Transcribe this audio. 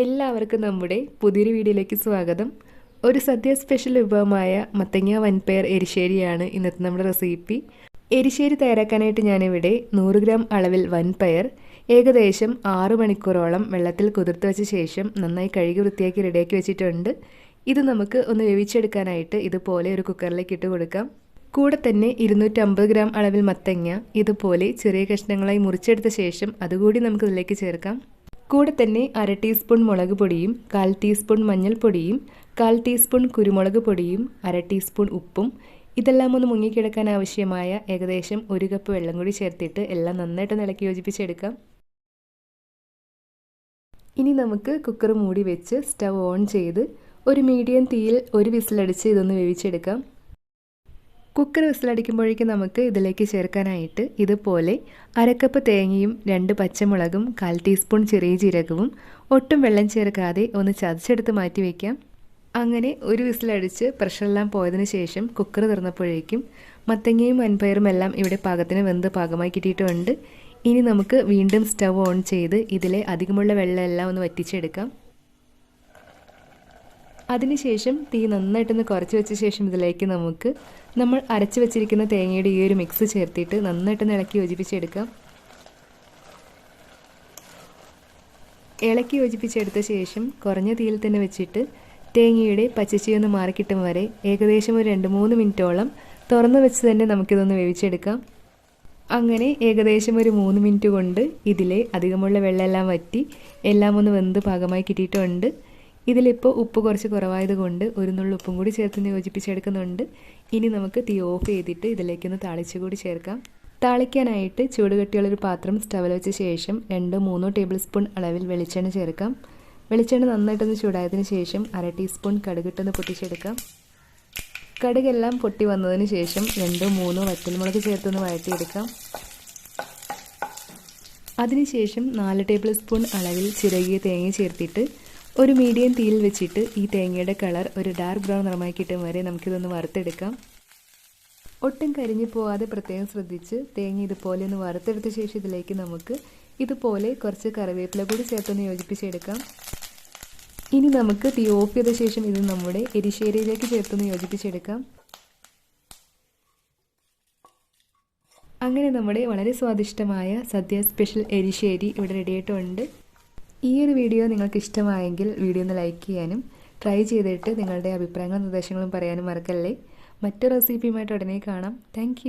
എല്ലാവർക്കും നമ്മുടെ പുതിയൊരു വീഡിയോയിലേക്ക് സ്വാഗതം. ഒരു സദ്യ സ്പെഷ്യൽ വിഭവമായ മത്തങ്ങ വൻപയർ എരിശ്ശേരിയാണ് ഇന്നത്തെ നമ്മുടെ റെസിപ്പി എരിശ്ശേരി തയ്യാറാക്കാനായിട്ട് ഞാനിവിടെ നൂറ് ഗ്രാം അളവിൽ വൻപയർ ഏകദേശം ആറ് മണിക്കൂറോളം വെള്ളത്തിൽ കുതിർത്ത് വെച്ച ശേഷം നന്നായി കഴുകി വൃത്തിയാക്കി റെഡിയാക്കി വെച്ചിട്ടുണ്ട്. ഇത് നമുക്ക് ഒന്ന് വേവിച്ചെടുക്കാനായിട്ട് ഇതുപോലെ ഒരു കുക്കറിലേക്ക് ഇട്ട് കൊടുക്കാം. കൂടെ തന്നെ ഇരുന്നൂറ്റമ്പത് ഗ്രാം അളവിൽ മത്തങ്ങ ഇതുപോലെ ചെറിയ കഷ്ണങ്ങളായി മുറിച്ചെടുത്ത ശേഷം അതുകൂടി നമുക്ക് ഇതിലേക്ക് ചേർക്കാം. കൂടെ തന്നെ അര ടീസ്പൂൺ മുളക് പൊടിയും കാൽ ടീസ്പൂൺ മഞ്ഞൾപ്പൊടിയും കാൽ ടീസ്പൂൺ കുരുമുളക് പൊടിയും അര ടീസ്പൂൺ ഉപ്പും. ഇതെല്ലാം ഒന്ന് മുങ്ങിക്കിടക്കാൻ ആവശ്യമായ ഏകദേശം ഒരു കപ്പ് വെള്ളം കൂടി ചേർത്തിട്ട് എല്ലാം നന്നായിട്ട് ഇളക്കി യോജിപ്പിച്ചെടുക്കാം. ഇനി നമുക്ക് കുക്കർ മൂടി വെച്ച് സ്റ്റവ് ഓൺ ചെയ്ത് ഒരു മീഡിയം തീയിൽ ഒരു വിസിലടിച്ച് ഇതൊന്ന് വേവിച്ചെടുക്കാം. കുക്കർ വിസിലടിക്കുമ്പോഴേക്കും നമുക്ക് ഇതിലേക്ക് ചേർക്കാനായിട്ട് ഇതുപോലെ അരക്കപ്പ് തേങ്ങയും രണ്ട് പച്ചമുളകും കാൽ ടീസ്പൂൺ ചെറിയ ജീരകവും ഒട്ടും വെള്ളം ചേർക്കാതെ ഒന്ന് ചതച്ചെടുത്ത് മാറ്റി വയ്ക്കാം അങ്ങനെ ഒരു വിസിലടിച്ച് പ്രഷറെല്ലാം പോയതിന് ശേഷം കുക്കർ തുറന്നപ്പോഴേക്കും മത്തങ്ങയും വൻപയറും എല്ലാം ഇവിടെ പാകത്തിന് വെന്ത് പാകമായി കിട്ടിയിട്ടുണ്ട്. ഇനി നമുക്ക് വീണ്ടും സ്റ്റവ് ഓൺ ചെയ്ത് ഇതിലെ അധികമുള്ള വെള്ളമെല്ലാം ഒന്ന് വറ്റിച്ചെടുക്കാം. അതിനുശേഷം തീ നന്നായിട്ടൊന്ന് കുറച്ച് വെച്ച ശേഷം ഇതിലേക്ക് നമുക്ക് നമ്മൾ അരച്ച് വെച്ചിരിക്കുന്ന തേങ്ങയുടെ ഈ ഒരു മിക്സ് ചേർത്തിട്ട് നന്നായിട്ടൊന്ന് ഇളക്കി യോജിപ്പിച്ചെടുക്കാം. ഇളക്കി യോജിപ്പിച്ചെടുത്ത ശേഷം കുറഞ്ഞ തീയിൽ തന്നെ വെച്ചിട്ട് തേങ്ങയുടെ പച്ചച്ചിയൊന്ന് മാറിക്കിട്ടും വരെ ഏകദേശം ഒരു രണ്ട് മൂന്ന് മിനിറ്റോളം തുറന്നു വെച്ച് തന്നെ നമുക്കിതൊന്ന് വേവിച്ചെടുക്കാം. അങ്ങനെ ഏകദേശം ഒരു മൂന്ന് മിനിറ്റ് കൊണ്ട് ഇതിലെ അധികമുള്ള വെള്ളമെല്ലാം വറ്റി എല്ലാം ഒന്ന് വെന്ത് പാകമായി കിട്ടിയിട്ടുണ്ട്. ഇതിലിപ്പോൾ ഉപ്പ് കുറച്ച് കുറവായതുകൊണ്ട് ഒരു നുള്ളു ഉപ്പും കൂടി ചേർത്ത് യോജിപ്പിച്ചെടുക്കുന്നുണ്ട്. ഇനി നമുക്ക് തീ ഓഫ് ചെയ്തിട്ട് ഇതിലേക്കൊന്ന് താളിച്ച് കൂടി ചേർക്കാം. താളിക്കാനായിട്ട് ചൂടുകട്ടിയുള്ളൊരു പാത്രം സ്റ്റവിൽ വെച്ച ശേഷം രണ്ടോ മൂന്നോ ടേബിൾ സ്പൂൺ അളവിൽ വെളിച്ചെണ്ണ ചേർക്കാം. വെളിച്ചെണ്ണ നന്നായിട്ടൊന്ന് ചൂടായതിന് ശേഷം അര ടീസ്പൂൺ കടുകിട്ടൊന്ന് പൊട്ടിച്ചെടുക്കാം. കടുകെല്ലാം പൊട്ടി വന്നതിന് ശേഷം രണ്ടോ മൂന്നോ വറ്റൽമുളക് ചേർത്തൊന്ന് വഴറ്റിയെടുക്കാം. അതിനുശേഷം നാല് ടേബിൾ സ്പൂൺ അളവിൽ ചിരകിയ തേങ്ങ ചേർത്തിട്ട് ഒരു മീഡിയം തീയിൽ വെച്ചിട്ട് ഈ തേങ്ങയുടെ കളർ ഒരു ഡാർക്ക് ബ്രൗൺ നിറമായി കിട്ടും വരെ നമുക്കിതൊന്ന് വറുത്തെടുക്കാം. ഒട്ടും കരിഞ്ഞു പോവാതെ പ്രത്യേകം ശ്രദ്ധിച്ച് തേങ്ങ ഇതുപോലെ ഒന്ന് വറുത്തെടുത്ത ശേഷം ഇതിലേക്ക് നമുക്ക് ഇതുപോലെ കുറച്ച് കറിവേപ്പില കൂടി ചേർത്തൊന്ന് യോജിപ്പിച്ചെടുക്കാം. ഇനി നമുക്ക് തീ ഓഫ് ചെയ്ത ശേഷം ഇത് നമ്മുടെ എരിശ്ശേരിയിലേക്ക് ചേർത്തൊന്ന് യോജിപ്പിച്ചെടുക്കാം. അങ്ങനെ നമ്മുടെ വളരെ സ്വാദിഷ്ടമായ സദ്യ സ്പെഷ്യൽ എരിശ്ശേരി ഇവിടെ റെഡിയായിട്ടുണ്ട് ഈ ഒരു വീഡിയോ നിങ്ങൾക്ക് ഇഷ്ടമായെങ്കിൽ വീഡിയോ ഒന്ന് ലൈക്ക് ചെയ്യാനും ട്രൈ ചെയ്തിട്ട് നിങ്ങളുടെ അഭിപ്രായങ്ങളും നിർദ്ദേശങ്ങളും പറയാനും മറക്കല്ലേ? മറ്റു റെസിപ്പിയുമായിട്ട് ഉടനെ കാണാം. താങ്ക്